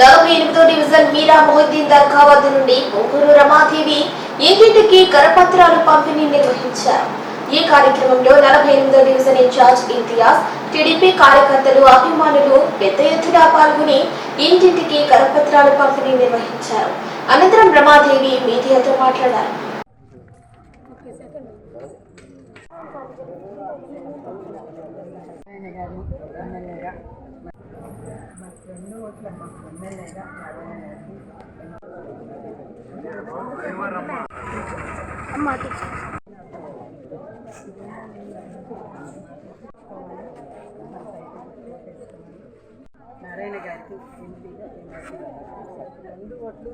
నలభై ఎనిమిదో డివిజన్ మీరా మొహిద్దీన్ దర్గా వద్ద నుండి పొంగూరు రమాదేవి ఇంటింటికి కరపత్రాలు పంపిణీ నిర్వహించారు. ఈ కార్యక్రమంలో నలభై ఎనిమిదో డివిజన్ ఇన్ఛార్జ్ ఇంతియాజ్ టీడీపీ కార్యకర్తలు అభిమానులు పెద్ద ఎత్తున పాల్గొని ఇంటింటికి కరపత్రాలు పంపిణీ నిర్వహించారు. అనంతరం రమాదేవి మీడియాతో మాట్లాడారు. మా నారాయణ గారికి ఎంపీగా రెండు ఓట్లు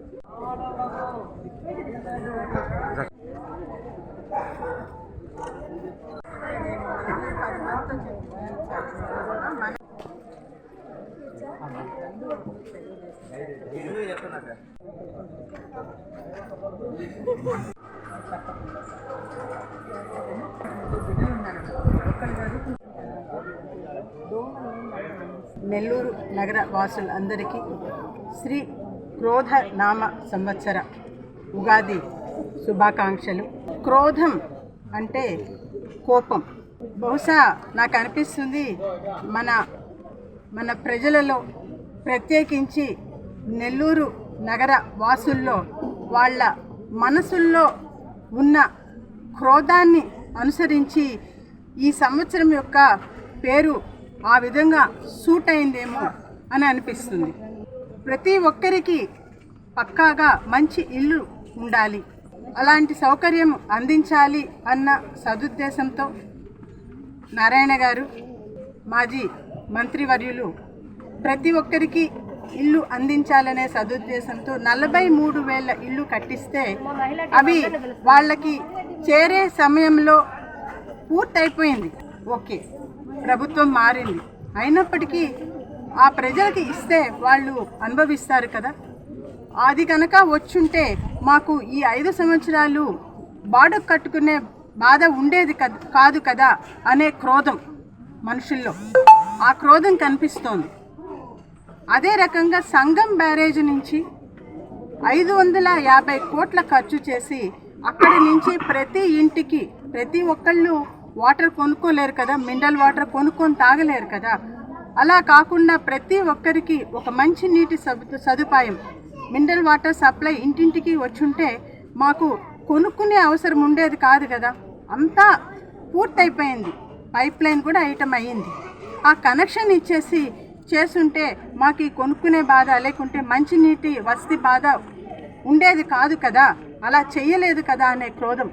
పది మందితో నెల్లూరు నగర వాసులందరికీ శ్రీ క్రోధ నామ సంవత్సర ఉగాది శుభాకాంక్షలు. క్రోధం అంటే కోపం. బహుశా నాకు అనిపిస్తుంది మన మన ప్రజలలో ప్రత్యేకించి నెల్లూరు నగర వాసుల్లో వాళ్ళ మనసుల్లో ఉన్న క్రోధాన్ని అనుసరించి ఈ సంవత్సరం యొక్క పేరు ఆ విధంగా సూట్ అయిందేమో అని అనిపిస్తుంది. ప్రతి ఒక్కరికి పక్కాగా మంచి ఇల్లు ఉండాలి. అలాంటి సౌకర్యం అందించాలి అన్న సదుద్దేశంతో నారాయణ గారు మాజీ మంత్రివర్యులు ప్రతి ఒక్కరికి ఇల్లు అందించాలనే సదుద్దేశంతో నలభై మూడు వేల ఇల్లు కట్టిస్తే అవి వాళ్ళకి చేరే సమయంలో పూర్తయిపోయింది. ఓకే ప్రభుత్వం మారింది. అయినప్పటికీ ఆ ప్రజలకి ఇస్తే వాళ్ళు అనుభవిస్తారు కదా. అది కనుక వచ్చుంటే మాకు ఈ ఐదు సంవత్సరాలు బాడకు కట్టుకునే బాధ ఉండేది కద్- కాదు కదా అనే క్రోధం మనుషుల్లో. ఆ క్రోధం కనిపిస్తోంది. అదే రకంగా సంఘం బ్యారేజ్ నుంచి ఐదు వందల యాభై కోట్ల ఖర్చు చేసి అక్కడి నుంచి ప్రతి ఇంటికి ప్రతి ఒక్కళ్ళు వాటర్ కొనుక్కోలేరు కదా మినరల్ వాటర్ కొనుక్కొని తాగలేరు కదా. అలా కాకుండా ప్రతి ఒక్కరికి ఒక మంచి నీటి సదు సదుపాయం మినరల్ వాటర్ సప్లై ఇంటింటికి వచ్చుంటే మాకు కొనుక్కునే అవసరం ఉండేది కాదు కదా. అంతా పూర్తయిపోయింది. పైప్ లైన్ కూడా ఐటమ్ అయ్యింది. ఆ కనెక్షన్ ఇచ్చేసి చేస్తుంటే మాకు ఈ కొనుక్కునే బాధ లేకుంటే మంచినీటి వసతి బాధ ఉండేది కాదు కదా. అలా చేయలేదు కదా అనే క్రోధం.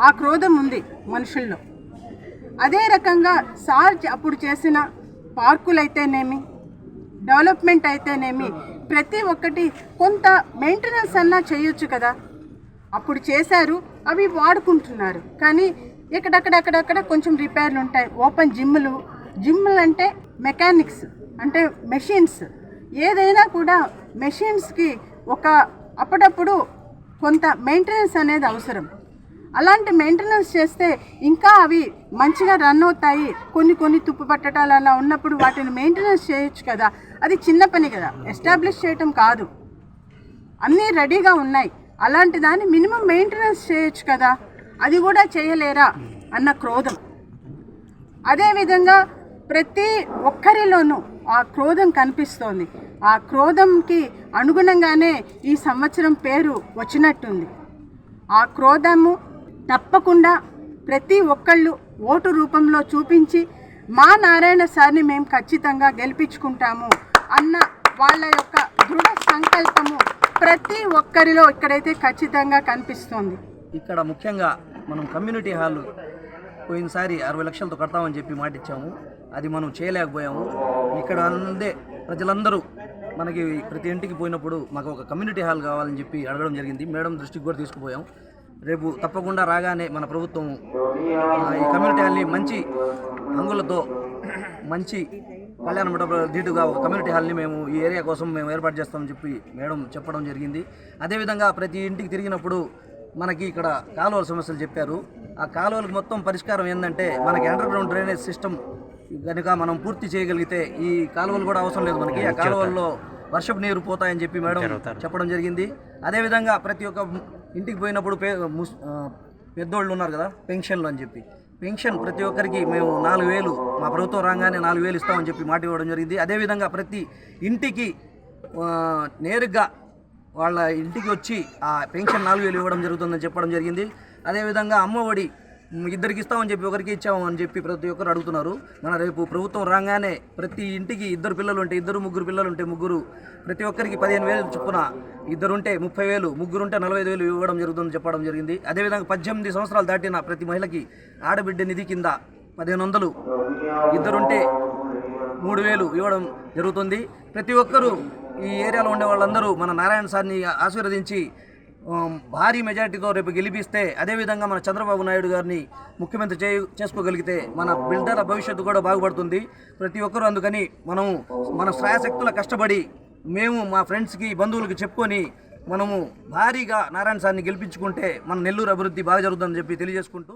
ఆ క్రోధం ఉంది మనుషుల్లో. అదే రకంగా సార్ అప్పుడు చేసిన పార్కులు అయితేనేమి డెవలప్మెంట్ అయితేనేమి ప్రతి ఒక్కటి కొంత మెయింటెనెన్స్ అన్నా చేయొచ్చు కదా. అప్పుడు చేశారు అవి వాడుకుంటున్నారు. కానీ ఎక్కడక్కడక్కడక్కడ కొంచెం రిపేర్లు ఉంటాయి. ఓపెన్ జిమ్లు జిమ్లు అంటే మెకానిక్స్ అంటే మెషిన్స్. ఏదైనా కూడా మెషిన్స్కి ఒక అప్పుడప్పుడు కొంత మెయింటెనెన్స్ అనేది అవసరం. అలాంటి మెయింటెనెన్స్ చేస్తే ఇంకా అవి మంచిగా రన్ అవుతాయి. కొన్ని కొన్ని తుప్పు పట్టడాలు అలా ఉన్నప్పుడు వాటిని మెయింటెనెన్స్ చేయొచ్చు కదా. అది చిన్న పని కదా. ఎస్టాబ్లిష్ చేయటం కాదు. అన్నీ రెడీగా ఉన్నాయి. అలాంటి దాన్ని మినిమం మెయింటెనెన్స్ చేయొచ్చు కదా. అది కూడా చేయలేరా? అన్న క్రోధం. అదేవిధంగా ప్రతి ఒక్కరిలోనూ ఆ క్రోధం కనిపిస్తోంది. ఆ క్రోధంకి అనుగుణంగానే ఈ సంవత్సరం పేరు వచ్చినట్టుంది. ఆ క్రోధము తప్పకుండా ప్రతి ఒక్కళ్ళు ఓటు రూపంలో చూపించి మా నారాయణ సార్ని మేము ఖచ్చితంగా గెలిపించుకుంటాము అన్న వాళ్ళ యొక్క దృఢ సంకల్పము ప్రతి ఒక్కరిలో ఇక్కడైతే ఖచ్చితంగా కనిపిస్తోంది. ఇక్కడ ముఖ్యంగా మనం కమ్యూనిటీ హాల్ పోయినసారి అరవై లక్షలతో కడతామని చెప్పి మాట ఇచ్చాము అది మనం చేయలేకపోయాము. ఇక్కడ అందే ప్రజలందరూ మనకి ప్రతి ఇంటికి పోయినప్పుడు మాకు ఒక కమ్యూనిటీ హాల్ కావాలని చెప్పి అడగడం జరిగింది. మేడం దృష్టికి కూడా తీసుకుపోయాం. రేపు తప్పకుండా రాగానే మన ప్రభుత్వం ఈ కమ్యూనిటీ హాల్ని మంచి రంగులతో మంచి కళ్యాణ మండప దీటుగా ఒక కమ్యూనిటీ హాల్ని మేము ఈ ఏరియా కోసం మేము ఏర్పాటు చేస్తామని చెప్పి మేడం చెప్పడం జరిగింది. అదేవిధంగా ప్రతి ఇంటికి తిరిగినప్పుడు మనకి ఇక్కడ కాలువల సమస్యలు చెప్పారు. ఆ కాలువలకు మొత్తం పరిష్కారం ఏంటంటే మనకి అండర్ గ్రౌండ్ డ్రైనేజ్ సిస్టమ్ కనుక మనం పూర్తి చేయగలిగితే ఈ కాలువలు కూడా అవసరం లేదు మనకి. ఆ కాలువల్లో వర్షపు నీరు పోతాయని చెప్పి మేడం చెప్పడం జరిగింది. అదేవిధంగా ప్రతి ఒక్క ఇంటికి పోయినప్పుడు పే పెద్దోళ్ళు ఉన్నారు కదా పెన్షన్లు అని చెప్పి. పెన్షన్ ప్రతి ఒక్కరికి మేము నాలుగు వేలు మా ప్రభుత్వం రాగానే నాలుగు వేలు ఇస్తామని చెప్పి మాట ఇవ్వడం జరిగింది. అదేవిధంగా ప్రతి ఇంటికి నేరుగా వాళ్ళ ఇంటికి వచ్చి ఆ పెన్షన్ నాలుగు వేలు ఇవ్వడం జరుగుతుందని చెప్పడం జరిగింది. అదేవిధంగా అమ్మఒడి ఇద్దరికి ఇస్తామని చెప్పి ఒకరికి ఇచ్చామని చెప్పి ప్రతి ఒక్కరు అడుగుతున్నారు. మన రేపు ప్రభుత్వం రాగానే ప్రతి ఇంటికి ఇద్దరు పిల్లలు ఉంటే ఇద్దరు ముగ్గురు పిల్లలు ఉంటే ముగ్గురు ప్రతి ఒక్కరికి పదిహేను వేలు చొప్పున ఇద్దరుంటే ముప్పై వేలు ముగ్గురుంటే నలభై ఐదు వేలు ఇవ్వడం జరుగుతుందని చెప్పడం జరిగింది. అదేవిధంగా పద్దెనిమిది సంవత్సరాలు దాటిన ప్రతి మహిళకి ఆడబిడ్డ నిధి కింద పదిహేను వందలు ఇద్దరుంటే మూడు వేలు ఇవ్వడం జరుగుతుంది. ప్రతి ఒక్కరూ ఈ ఏరియాలో ఉండే వాళ్ళందరూ మన నారాయణ సార్ని ఆశీర్వదించి భారీ మెజార్టీతో రేపు గెలిపిస్తే అదేవిధంగా మన చంద్రబాబు నాయుడు గారిని ముఖ్యమంత్రి చే చేసుకోగలిగితే మన బిల్డర్ల భవిష్యత్తు కూడా బాగుపడుతుంది ప్రతి ఒక్కరూ. అందుకని మనము మన శ్రాయశక్తుల కష్టపడి మేము మా ఫ్రెండ్స్కి బంధువులకి చెప్పుకొని మనము భారీగా నారాయణ సార్ని గెలిపించుకుంటే మన నెల్లూరు అభివృద్ధి బాగా జరుగుతుందని చెప్పి తెలియజేసుకుంటూ